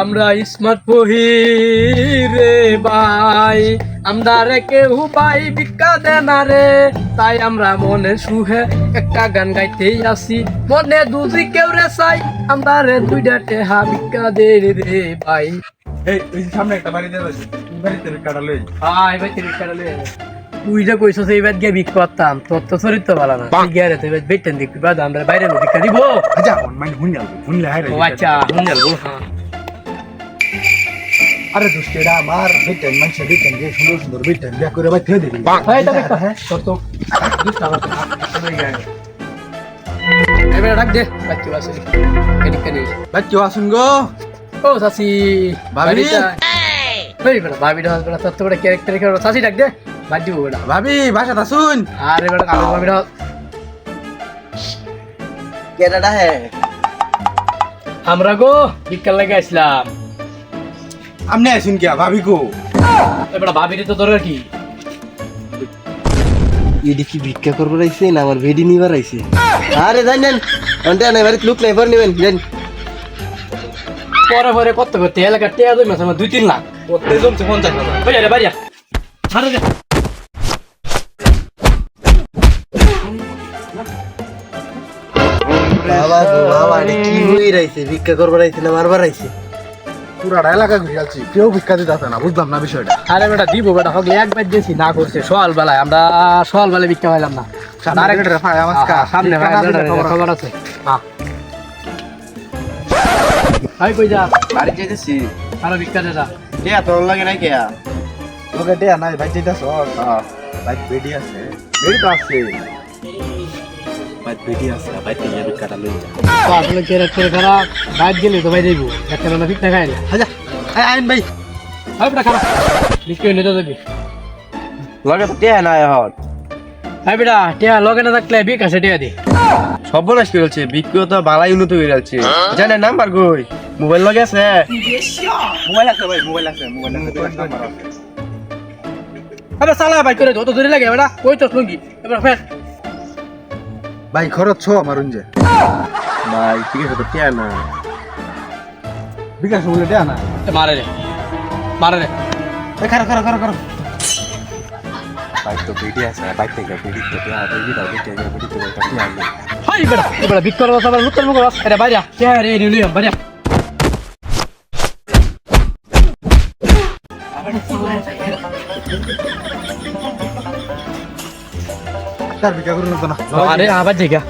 আমরা স্মার্ট পহি রে ভাই আমরা রে কেউ ভাই ভিক্ষা দেনা রে। তাই আমরা মনে সুহে একটা গান গাইতেই আসি। মনে দুজি কেউ রে চাই আমরা রে দুইটা টেহা ভিক্ষা দে রে ভাই এই সামনে একটা বাড়িতে কাটা লই। আয় ভাই তিরিশ টাকা তুই যে কইছস এইবার গিয়ে ভিক করতাম তোর তো চরিত্র ভালো না। তুই গিয়ে রে তুই বেটেন দেখবি। বাদ আমরা বাইরে ভিক্ষা দিব। আচ্ছা ও আচ্ছা হুন যাব হ্যাঁ আরে দুষ্টেরা আমার বিটেন মানুষ বিটেন যে সুন্দর সুন্দর বিটেন বিয়া করে ভাই ফেলে দিবি ভাই এটা ভিক্ষা হ্যাঁ তোর তো এবারে ডাক দে বাচ্চা বাসে কেনি কেনি ভাই কেউ আসুন গো ও সাসি ভাবি? ভাবি বেটা ভাবি ডাল বেটা তোর তো বড় ক্যারেক্টার করে সাসি ডাক দে বাদ দিব বেটা ভাবি ভাষা আসুন আরে বেটা কালো ভাবি ডাল কেডাটা হে আমরা গো ভিক্ষা লাগে আসলাম আমনে আসুন কিয়া ভাবি গো এবার ভাবিরে তো দরকার কি? ইডি কি ভিক্ষা করবার আইছে না আমার ভেডি নিবার আইছে? আরে জান জান অন্তে নাই বাড়িতে লুক নাই পর নিবেন জান পরে পরে কত করতে এলাকা টেয়া দুই মাস আমার দুই তিন লাখ। ওতে জমছে পঞ্চাশ হাজার। বাড়িয়া রে বাড়িয়া হারে দে বাবা বাবা কি হই রাইছে ভিক্ষা করবার আইছে না মারবার আইছে? পুরাটা এলাকা ঘুরে যাচ্ছি কেউ ভিক্ষা দিতে আসে না বুঝলাম না বিষয়টা। আরে বেটা দিব বেটা হগলে একবার দিয়েছি না করছে সকাল বেলায় আমরা সকাল বেলায় ভিক্ষা পাইলাম না। সামনে খবর আছে? হ্যাঁ ভাই কই যা? বাড়ি যাইতেছি। আরও ভিক্ষা দে যা। কে তোর লাগে নাই কে তোকে দেয়া নাই ভাই যেটা সর ভাই বেডি আছে। বেডি তো আছে। ভাই বেডি আছে আসলে গেলে তো ভাই দেবো একটা না ভিক্ষা খাই না আইন ভাই। ভাই বেটা খারাপ ভিক্ষা নিতে দেবি লগে তো না এখন। বেটা টিয়া লগে না থাকলে ভিক্ষা সে টিয়া দি। সর্বনাশ করে যাচ্ছে বিক্রিও তো বালাই উন্নত হয়ে যাচ্ছে। জানে নাম্বার কই? মোবাইল লগে আছে? মোবাইল আছে ভাই মোবাইল আছে মোবাইল আছে নাম্বার আছে। আরে সালা ভাই করে যত দূরে লাগে বেটা। কই তো লুঙ্গি? এবার ফের। ভাই খরচ ছো আমার উঞ্জে ভাই ঠিক আছে তো কে না। বিকাশ বলে দেয়া না? মারে রে। মারে রে। এ খারো খারো খারো খারো। ভাই তো বেডি আছে ভাই থেকে বেডি তো দাও বেডি তো হাই বেটা বেটা ভিক্ষা করবা সবার লুত্তর মুখ রাস এটা বাইরা কে রে রে লিয়াম বাইরা তার বিকা করুন তো না। আরে আবার জায়গা